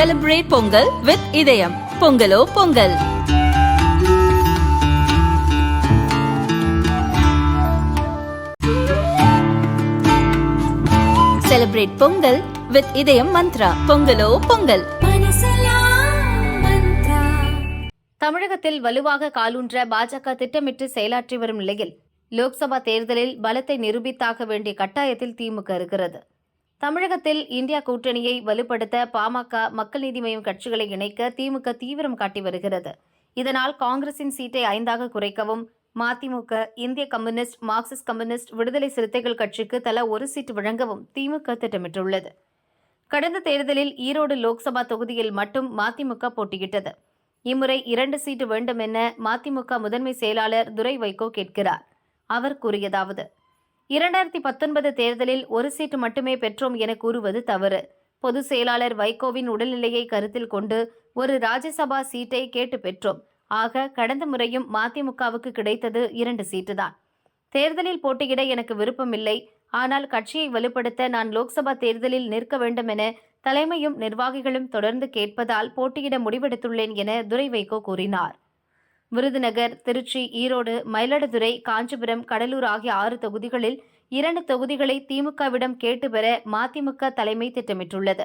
Celebrate Pongal with இதயம் பொங்கலோ Pongal celebrate Pongal with இதயம் மந்த்ரா பொங்கலோ பொங்கல் தமிழகத்தில் வலுவாக காலூன்ற பாஜக திட்டமிட்டு செயலாற்றி வரும் நிலையில் லோக்சபா தேர்தலில் பலத்தை நிரூபித்தாக வேண்டிய கட்டாயத்தில் திமுக இருக்கிறது. தமிழகத்தில் இந்தியா கூட்டணியை வலுப்படுத்த பாமக மக்கள் நீதி மய்யம் கட்சிகளை இணைக்க திமுக தீவிரம் காட்டி வருகிறது. இதனால் காங்கிரசின் சீட்டை ஐந்தாக குறைக்கவும் மதிமுக இந்திய கம்யூனிஸ்ட் மார்க்சிஸ்ட் கம்யூனிஸ்ட் விடுதலை சிறுத்தைகள் கட்சிக்கு தலா ஒரு சீட்டு வழங்கவும் திமுக திட்டமிட்டுள்ளது. கடந்த தேர்தலில் ஈரோடு லோக்சபா தொகுதியில் மட்டும் மதிமுக போட்டியிட்டது. இம்முறை இரண்டு சீட்டு வேண்டும் என மதிமுக முதன்மை செயலாளர் துரை வைகோ கேட்கிறார். அவர் கூறியதாவது இரண்டாயிரத்தி பத்தொன்பது தேர்தலில் ஒரு சீட்டு மட்டுமே பெற்றோம் என கூறுவது தவறு. பொதுச் செயலாளர் வைகோவின் உடல்நிலையை கருத்தில் கொண்டு ஒரு ராஜ்யசபா சீட்டை கேட்டு பெற்றோம். ஆக கடந்த முறையும் மதிமுகவுக்கு கிடைத்தது இரண்டு சீட்டுதான். தேர்தலில் போட்டியிட எனக்கு விருப்பமில்லை. ஆனால் கட்சியை வலுப்படுத்த நான் லோக்சபா தேர்தலில் நிற்க வேண்டும் என தலைமையும் நிர்வாகிகளும் தொடர்ந்து கேட்பதால் போட்டியிட முடிவெடுத்துள்ளேன் என துரை வைகோ கூறினார். விருதுநகர் திருச்சி ஈரோடு மயிலாடுதுறை காஞ்சிபுரம் கடலூர் ஆகிய ஆறு தொகுதிகளில் இரண்டு தொகுதிகளை திமுகவிடம் கேட்டு பெற மதிமுக தலைமை திட்டமிட்டுள்ளது.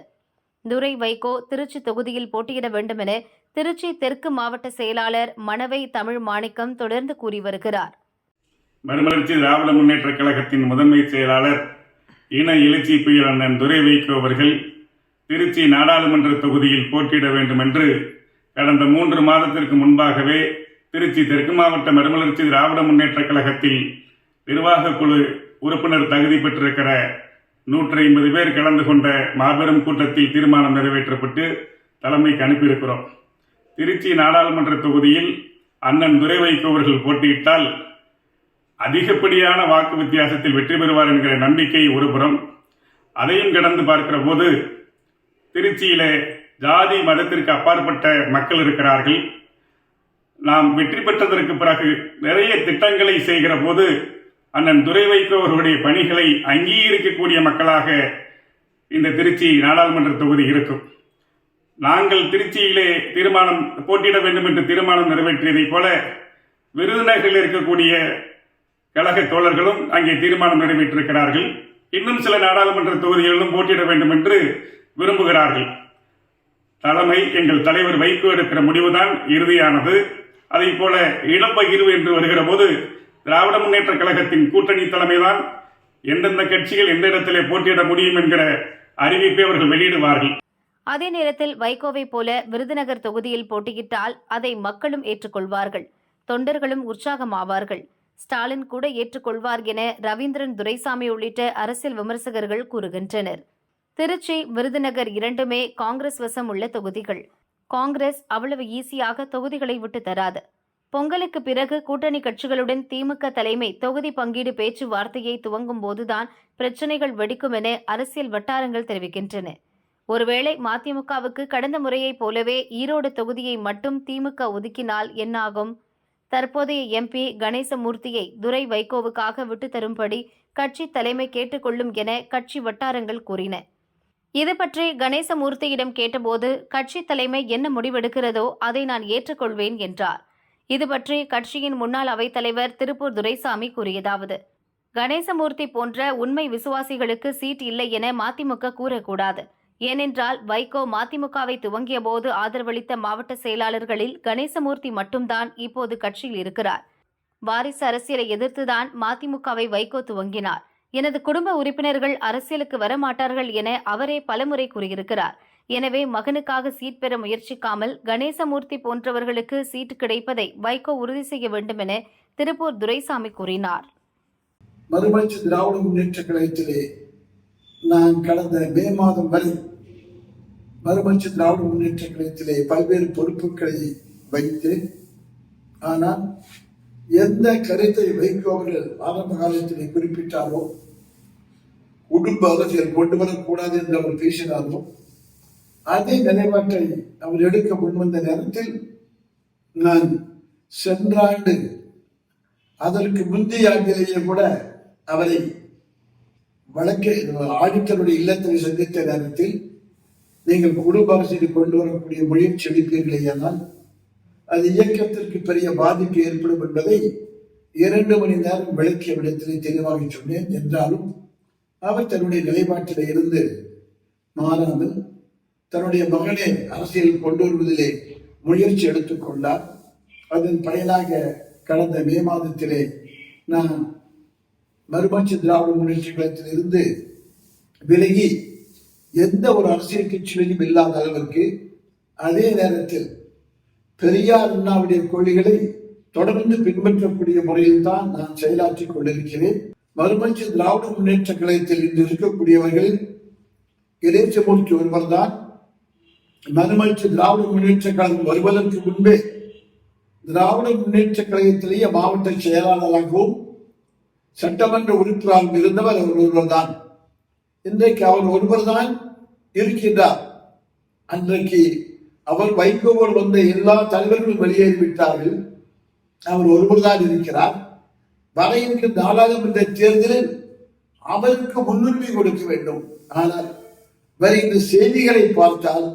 துரை வைகோ திருச்சி தொகுதியில் போட்டியிட வேண்டும் என திருச்சி தெற்கு மாவட்ட செயலாளர் மணவை தமிழ் மாணிக்கம் தொடர்ந்து கூறி வருகிறார். மறுமலர்ச்சி திராவிட முன்னேற்ற கழகத்தின் முதன்மை செயலாளர் இன எழுச்சி புயல் அண்ணன் துரை வைகோ அவர்கள் திருச்சி நாடாளுமன்ற தொகுதியில் போட்டியிட வேண்டும் என்று கடந்த மூன்று மாதத்திற்கு முன்பாகவே திருச்சி தெற்கு மாவட்ட மறுமலர்ச்சி திராவிட முன்னேற்ற கழகத்தில் நிர்வாக குழு உறுப்பினர் தகுதி பெற்றிருக்கிற நூற்றி ஐம்பது பேர் கலந்து கொண்ட மாபெரும் கூட்டத்தில் தீர்மானம் நிறைவேற்றப்பட்டு தலைமைக்கு அனுப்பியிருக்கிறோம். திருச்சி நாடாளுமன்ற தொகுதியில் அண்ணன் துரை வைகோ அவர்கள் போட்டியிட்டால் அதிகப்படியான வாக்கு வித்தியாசத்தில் வெற்றி பெறுவார் என்கிற நம்பிக்கை ஒருபுறம் அதையும் கடந்து பார்க்கிற போது திருச்சியிலே ஜாதி மதத்திற்கு அப்பாற்பட்ட மக்கள் இருக்கிறார்கள். நாம் வெற்றி பெற்றதற்கு பிறகு நிறைய திட்டங்களை செய்கிற போது அண்ணன் துரை வைகோ அவர்களுடைய பணிகளை அங்கீகரிக்கக்கூடிய மக்களாக இந்த திருச்சி நாடாளுமன்ற தொகுதி இருக்கும். நாங்கள் திருச்சியிலே தீர்மானம் போட்டியிட வேண்டும் என்று தீர்மானம் நிறைவேற்றியதைப் போல விருதுநகரில் இருக்கக்கூடிய கழக தோழர்களும் அங்கே தீர்மானம் நிறைவேற்றிருக்கிறார்கள். இன்னும் சில நாடாளுமன்ற தொகுதிகளிலும் போட்டியிட வேண்டும் என்று விரும்புகிறார்கள். தலைமை எங்கள் தலைவர் வைகோ எடுக்கிற முடிவுதான் இறுதியானது. அதை போல இடப்பகிர்வு என்று வருகிற போது திராவிட முன்னேற்ற கழகத்தின் கூட்டணி தலைமைதான் எந்தெந்த கட்சிகள் எந்த இடத்திலே போட்டியிட முடியும் என்கிற அறிவிப்பை அவர்கள் வெளியிடுவார்கள். அதே நேரத்தில் வைகோவை போல விருதுநகர் தொகுதியில் போட்டியிட்டால் அதை மக்களும் ஏற்றுக்கொள்வார்கள். தொண்டர்களும் உற்சாகமாவார்கள். ஸ்டாலின் கூட ஏற்றுக்கொள்வார் என ரவீந்திரன் துரைசாமி உள்ளிட்ட அரசியல் விமர்சகர்கள் கூறுகின்றனர். திருச்சி விருதுநகர் இரண்டுமே காங்கிரஸ் வசம் உள்ள தொகுதிகள். காங்கிரஸ் அவ்வளவு ஈஸியாக தொகுதிகளை விட்டு தராது. பொங்கலுக்கு பிறகு கூட்டணி கட்சிகளுடன் திமுக தலைமை தொகுதி பங்கீடு பேச்சுவார்த்தையை துவங்கும் போதுதான் பிரச்சனைகள் வெடிக்கும் என அரசியல் வட்டாரங்கள் தெரிவிக்கின்றன. ஒருவேளை மதிமுகவுக்கு கடந்த முறையைப் போலவே ஈரோடு தொகுதியை மட்டும் திமுக ஒதுக்கினால் என்னாகும்? தற்போதைய எம்பி கணேசமூர்த்தியை துரை வைகோவுக்காக விட்டு தரும்படி கட்சி தலைமை கேட்டுக்கொள்ளும் என கட்சி வட்டாரங்கள் கூறின. இது பற்றி கணேசமூர்த்தியிடம் கேட்டபோது கட்சி தலைமை என்ன முடிவெடுக்கிறதோ அதை நான் ஏற்றுக்கொள்வேன் என்றார். இது பற்றி கட்சியின் முன்னாள் அவைத்தலைவர் திருப்பூர் துரைசாமி கூறியதாவது கணேசமூர்த்தி போன்ற உண்மை விசுவாசிகளுக்கு சீட் இல்லை என மதிமுக கூறக்கூடாது. ஏனென்றால் வைகோ மதிமுகவை துவங்கிய போது ஆதரவளித்த மாவட்ட செயலாளர்களில் கணேசமூர்த்தி மட்டும்தான் இப்போது கட்சியில் இருக்கிறார். வாரிசு அரசியலை எதிர்த்துதான் மதிமுகவை வைகோ துவங்கினார். எனது குடும்ப உறுப்பினர்கள் அரசியலுக்கு வரமாட்டார்கள் என அவரே பலமுறை கூறியிருக்கிறார். எனவே மகனுக்காக சீட் பெற முயற்சிக்காமல் கணேசமூர்த்தி போன்றவர்களுக்கு சீட் கிடைப்பதை வைகோ உறுதி செய்ய வேண்டும் என திருப்பூர் துரைசாமி கூறினார். மறுமலர்ச்சி திராவிட முன்னேற்ற கழகத்திலே நான் கடந்த மே மாதம் வரை மறுமலர்ச்சி திராவிட முன்னேற்ற கழகத்திலே பல்வேறு பொறுப்புகளை வைத்தேன். ஆனால் எந்த கருத்தை வைகோ அவர்கள் ஆரம்ப காலத்திலே குறிப்பிட்டாரோ குடும்ப அரசியல் கொண்டு வரக்கூடாது என்று அவர் பேசினாரோ அதே நிலைப்பாட்டை அவர் எடுக்க முன்வந்த நேரத்தில் நான் சென்ற ஆண்டு அதற்கு முந்தைய ஆண்டிலேயே கூட அவரை வழக்கு ஆடிட்டருடைய இல்லத்தில் சந்தித்த நேரத்தில் நீங்கள் குடும்ப அரசியல் கொண்டு வரக்கூடிய முயற்சி எடுப்பீர்களேயானால் அது இயக்கத்திற்கு பெரிய பாதிப்பு ஏற்படும் என்பதை இரண்டு மணி நேரம் விளக்கிய விடத்திலே தெளிவாக சொன்னேன். என்றாலும் அவர் தன்னுடைய நிலைப்பாட்டில இருந்து மாறாமல் தன்னுடைய மகனை அரசியல் கொண்டு வருவதிலே முயற்சி எடுத்துக்கொண்டார் அதன் பயனாக கடந்த மே மாதத்திலே நான் மறுமலர்ச்சி திராவிட முன்னேற்ற கழகத்தில் இருந்து விலகி எந்த ஒரு அரசியல் கட்சியிலையும் இல்லாத அளவிற்கு அதே நேரத்தில் பெரியார் அண்ணாவுடைய கொள்கைகளை தொடர்ந்து பின்பற்றக்கூடிய முறையில் தான் நான் செயலாற்றிக் கொண்டிருக்கிறேன். மறுமலர்ச்சி திராவிட முன்னேற்ற கழகத்தில் இன்று இருக்கக்கூடியவர்கள் எதேச்சபோனிக்கு ஒருவர் தான் மறுமலர்ச்சி திராவிட முன்னேற்ற கழகம் வருவதற்கு முன்பே திராவிட முன்னேற்ற கழகத்திலேயே மாவட்ட செயலாளராகவும் சட்டமன்ற உறுப்பினராகவும் இருந்தவர் அவர் ஒருவர்தான். இன்றைக்கு அவர் ஒருவர் தான் இருக்கின்றார். அன்றைக்கு அவர் வைகோவர் வந்த எல்லா தலைவர்களும் வெளியேறிவிட்டார்கள். அவர் ஒருவர் தான் இருக்கிறார். வர இருக்கிற நாடாளுமன்ற தேர்தலில் அவருக்கு முன்னுரிமை கொடுக்க வேண்டும். ஆனால் வருகின்ற செய்திகளை பார்த்தால்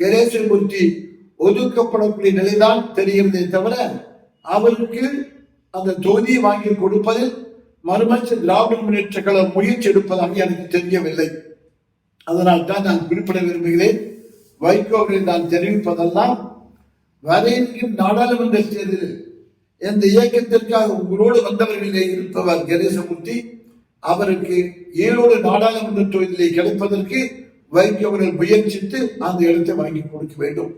கணேசமூர்த்தி ஒதுக்கப்படக்கூடிய நிலைதான் தெரிகிறதே தவிர அவருக்கு அந்த தொகுதியை வாங்கி கொடுப்பதில் மறுமலர்ச்சி திராவிட முன்னேற்ற கழகம் முயற்சி எடுப்பதாக எனக்கு தெரியவில்லை. அதனால் தான் நான் குறிப்பிட விரும்புகிறேன். வைகோவில் நான் தெரிவிப்பதெல்லாம் வர நாடாளுமன்ற தேர்தலில் இந்த இயக்கத்திற்காக உங்களோடு வந்தவர்களிலே இருப்பவர் கணேசமூர்த்தி அவருக்கு ஈரோடு நாடாளுமன்ற தொகுதியிலே கிடைப்பதற்கு வைகவர்கள் முயற்சித்து அந்த இடத்தை வாங்கி கொடுக்க வேண்டும்.